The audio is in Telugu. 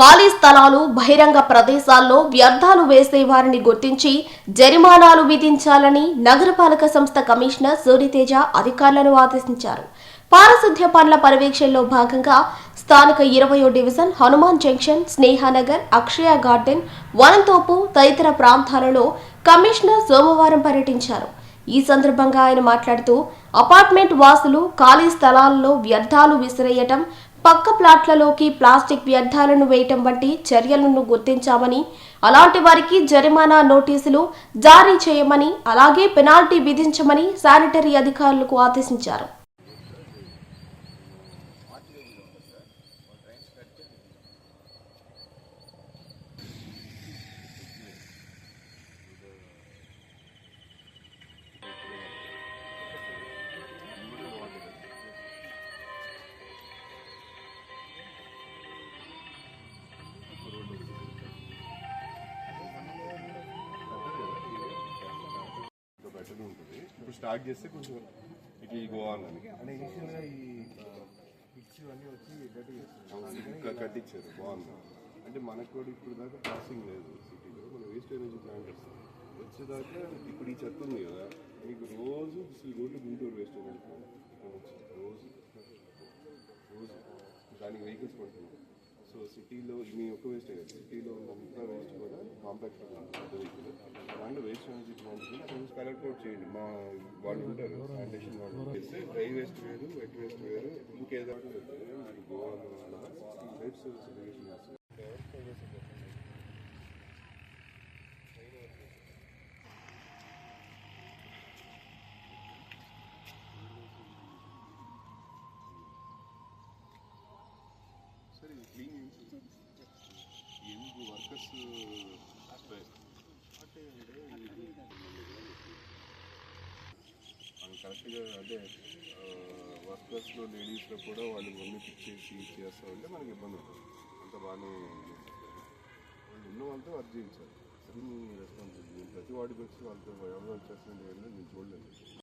ఖాళీ స్థలాలు బహిరంగ ప్రదేశాల్లో వ్యర్థాలు వేసే వారిని గుర్తించి జరిమానాలు విధించాలని నగరపాలక సంస్థ కమిషనర్ సూర్యతేజ అధికారులను ఆదేశించారు. పారిశుద్ధ్య పనుల పర్యవేక్షణలో భాగంగా స్థానిక ఇరవయో division Hanuman junction Snehanagar Akshaya garden వనంతోపు తదితర ప్రాంతాలలో కమిషనర్ సోమవారం పర్యటించారు. ఈ సందర్భంగా ఆయన మాట్లాడుతూ అపార్ట్మెంట్ వాసులు ఖాళీ స్థలాల్లో వ్యర్థాలు విసిరేయటం పక్క ప్లాట్లలోకి ప్లాస్టిక్ వ్యర్థాలను వేయటం వంటి చర్యలను గుర్తించామని అలాంటి వారికి జరిమానా నోటీసులు జారీ చేయమని అలాగే పెనాల్టీ విధించమని శానిటరీ అధికారులకు ఆదేశించారు. ఇప్పుడు స్టార్ట్ చేస్తే కొంచెం ఇట్ విల్ గో ఆన్ అని కట్టించారు బాగుంది. అంటే మనకు కూడా ఇప్పుడు దాకా పాసింగ్ లేదు సిటీలో. మన వేస్ట్ ఎనర్జీ ప్లాంట్ వస్తుంది వచ్చేదాకా ఇప్పుడు ఈ చెత్త ఉంది కదా మీకు రోజు road Guntur waste energy plant ఇక్కడ నుంచి రోజు రోజు. దానికి వెహికల్స్ పడుతున్నాం సో సిటీలో మీ ఒక వేస్ట్ కదా సిటీలో ఉన్నంతా వేస్ట్ కూడా కాంపాక్ట్ వెహికల్ దాంట్లో వేస్ట్ ఎనర్జీ ప్లాంట్ కొంచెం కలెక్ట్ అవుట్ చేయండి. మా వాళ్ళు ఉంటారు ప్లాంటేషన్ వాళ్ళు. చేస్తే డ్రై వేస్ట్ వేరు వెట్ వేస్ట్ వేరు ఇంకేదో గోవాలో టైప్స్ సెగ్రిగేషన్ చేస్తారు. సరే ఇది క్లీన్ ఎందుకు వర్కర్స్ మనం కరెక్ట్గా అదే వర్కర్స్లో లేడీస్లో కూడా వాళ్ళు మమ్మీ పిక్ చేసి చేస్తా ఉంటే మనకి ఇబ్బంది ఉంటుంది అంత బాగానే వాళ్ళు ఉన్న వాళ్ళతో వర్క్ చేయించాలి. అది మీ రెస్పాన్సిబిలిటీ ప్రతి వాడికి వచ్చి వాళ్ళతో ఎవరు వచ్చేస్తుంది నేను చూడలేదు.